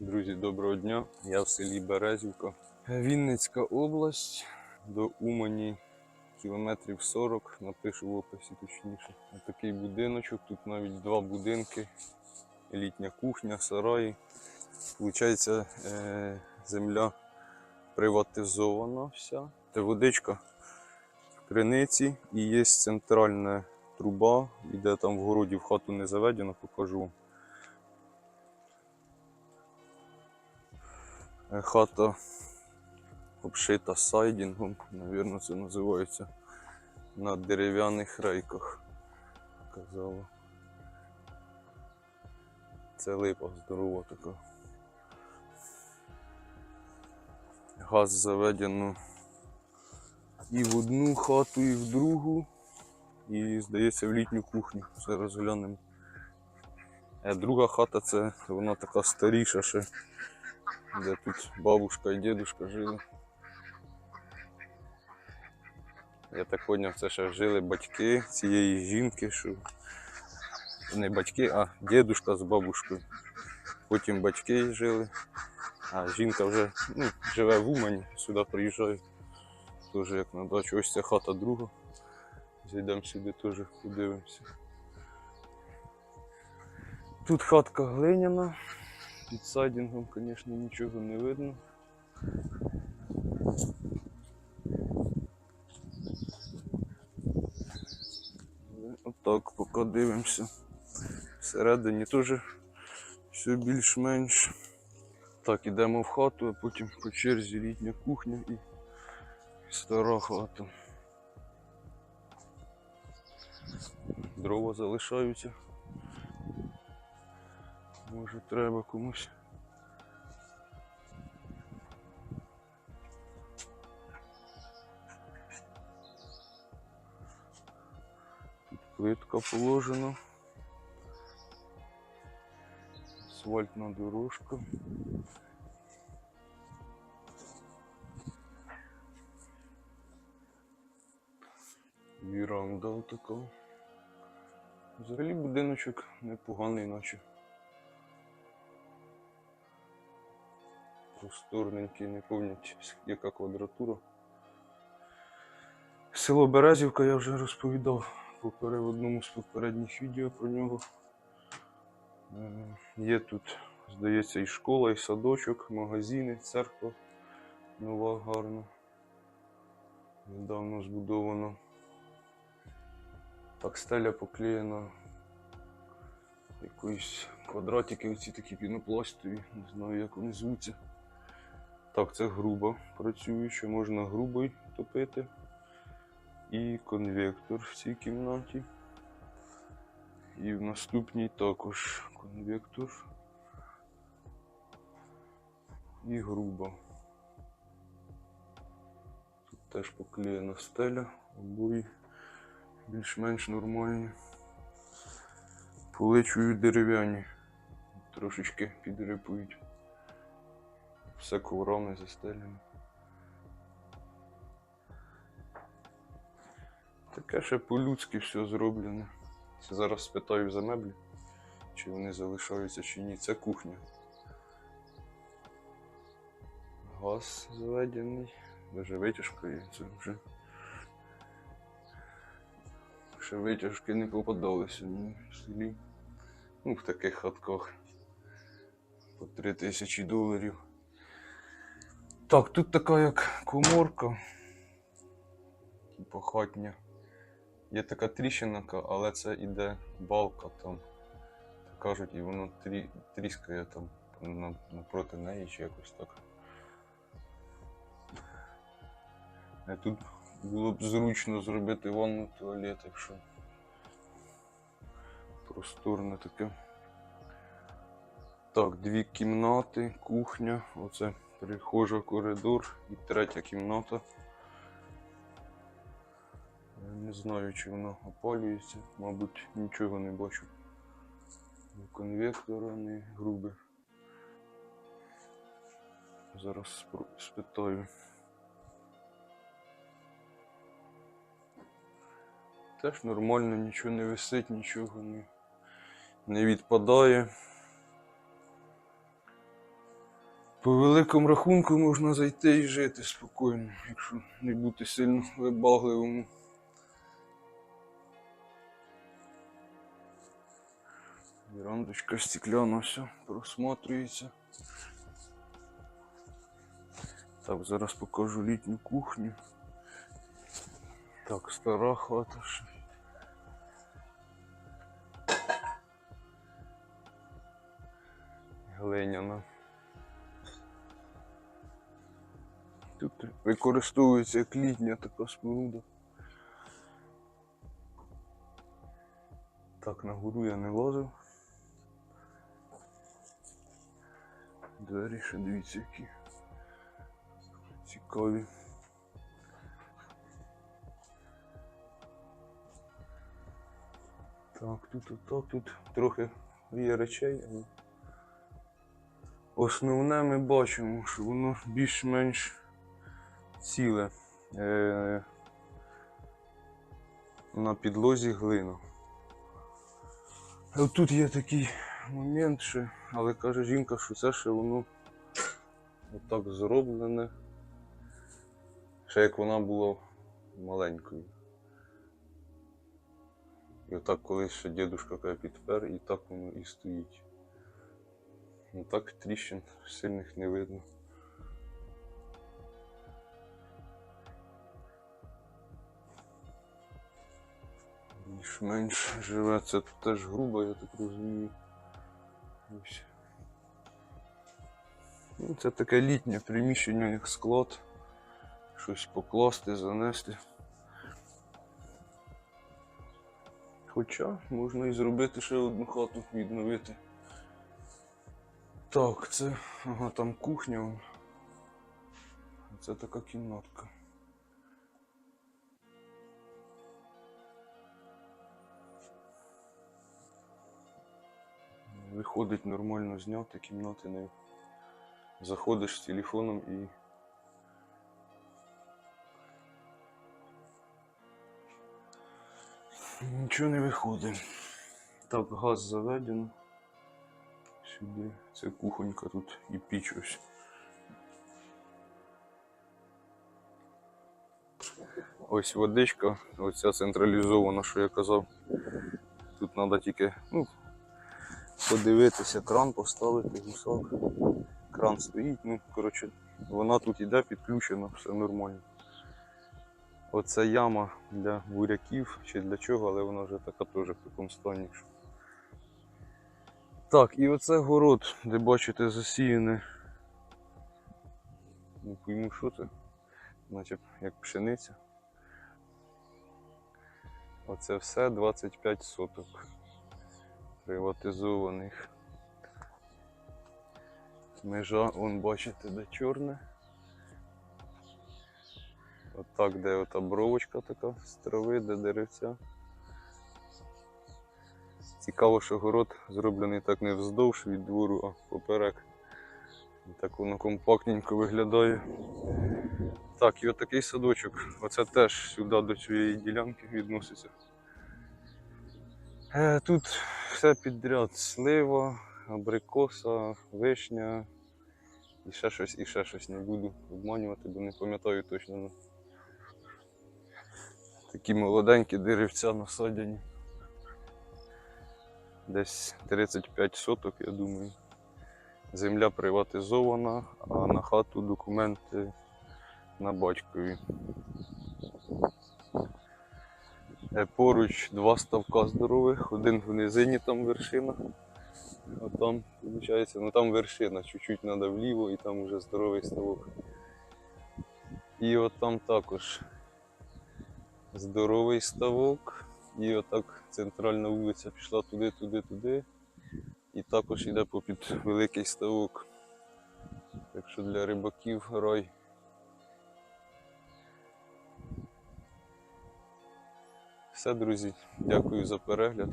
Друзі, доброго дня. Я в селі Березівка. Вінницька область. До Умані кілометрів 40, напишу в описі точніше. Такий будиночок, тут навіть два будинки, літня кухня, сараї. Получається, е, земля приватизована вся. Це водичка в криниці і є центральна труба, іде там в городі в хату не заведено, покажу. Хата обшита сайдінгом, навірно, це називається на дерев'яних рейках. Казала. Це липа здорова така. Газ заведено і в одну хату, і в другу. І, здається, в літню кухню. Зараз глянемо. Е, Друга хата це вона така старіша ще де тут бабушка і дідушка жили. Я так поняв, це ще жили батьки цієї жінки, що не батьки, а дідушка з бабушкою. Потім батьки жили, а жінка вже ну, живе в Умані, сюди приїжджає. Теж як на дачу. Ось ця хата друга. Зайдемо сюди теж подивимося. Тут хатка глиняна. Під сайдингом, звісно, нічого не видно. Отак поки дивимося. Всередині теж все більш-менш. Так, ідемо в хату, а потім по черзі літня кухня і стара хата. Дрова залишаються. Може треба комусь. Тут плитка положена. Асфальтна дорожка. Віранда така. Взагалі будиночок непоганий, наче. Просторненький, не пам'ятаю, яка квадратура. Село Березівка я вже розповідав в одному з попередніх відео про нього. Є тут, здається, і школа, і садочок, магазини, церква нова, гарна. Недавно збудована. Так, стеля поклеєна. Якоїсь квадратики, оці такі пінопластові, не знаю, як вони звуться. Так, це грубо працююче, можна грубо топити. І конвектор в цій кімнаті. І в наступній також конвектор. І грубо. Тут теж поклеєна стеля, обої більш-менш нормальні. Поличую дерев'яні, трошечки підрипують. Все коврами застелено. Таке ще по-людськи все зроблено. Це Зараз спитаю за меблі, чи вони залишаються чи ні. Це кухня. Газ заведений. Даже витяжка є. Це вже. Ще витяжки не попадалися в селі. Ну, в таких хатках. По 3 тисячі доларів. Так, тут така як коморка. Типа хатня. Є така тріщинка, але це іде балка там. Кажуть, і воно трі... тріскає там на- напроти неї чи якось так. А тут було б зручно зробити ванну туалет, якщо просторне таке. Так, дві кімнати, кухня, оце прихожа, коридор і третя кімната. Не знаю, чи вона опалюється, мабуть, нічого не бачу. Ні конвектора, ні груби. Зараз спитаю. Теж нормально, нічого не висить, нічого не, не відпадає. По великому рахунку можна зайти і жити спокійно, якщо не бути сильно вибагливим. Вірандочка стекляна, все просматрюється. Так, зараз покажу літню кухню. Так, стара хата ще. Глиняна. Тут використовується як літня така споруда. Так, на гору я не лазив. Двері ще дивіться які цікаві. Так, тут отак, тут трохи є речей, але основне ми бачимо, що воно більш-менш ціле. Е, на підлозі глина. А Тут є такий момент ще, але каже жінка, що це ще воно отак зроблене. Ще як вона була маленькою. І отак колись ще дідушка каже підпер, і так воно і стоїть. Ну так тріщин сильних не видно. Більш-менш живе, це теж грубо, я так розумію. Ось. Ну, це таке літнє приміщення, як склад. Щось покласти, занести. Хоча можна і зробити ще одну хату відновити. Так, це. Ага, там кухня. Це така кімнатка. Виходить нормально зняти кімнати не заходиш з телефоном і. Нічого не виходить. Так, газ заведено. Сюди. Це кухонька тут і піч ось. Ось водичка, оця централізована, що я казав. Тут треба тільки ну, подивитися, кран поставити, гусак. Кран стоїть, ну, коротше, вона тут іде підключена, все нормально. Оце яма для буряків чи для чого, але вона вже така теж в такому стані. Так, і оце город, де бачите засіяне. Не пойму, що це. Наче як пшениця. Оце все 25 соток приватизованих. Межа, вон бачите, де чорне. Отак, де ота бровочка така з трави, де деревця. Цікаво, що город зроблений так не вздовж від двору, а поперек. Так воно компактненько виглядає. Так, і отакий садочок. Оце теж сюди до цієї ділянки відноситься. Е, Тут все підряд. Слива, абрикоса, вишня. І ще щось, і ще щось не буду обманювати, бо не пам'ятаю точно. ну. Такі молоденькі деревця насадяні. Десь 35 соток, я думаю. Земля приватизована, а на хату документи на батькові. Е, Поруч два ставка здорових, один в низині там вершина. А там, виходить, ну там вершина, чуть-чуть треба вліво і там вже здоровий ставок. І от там також здоровий ставок. І отак центральна вулиця пішла туди, туди, туди. І також йде попід великий ставок. Так що для рибаків рай. Все, друзі, дякую за перегляд.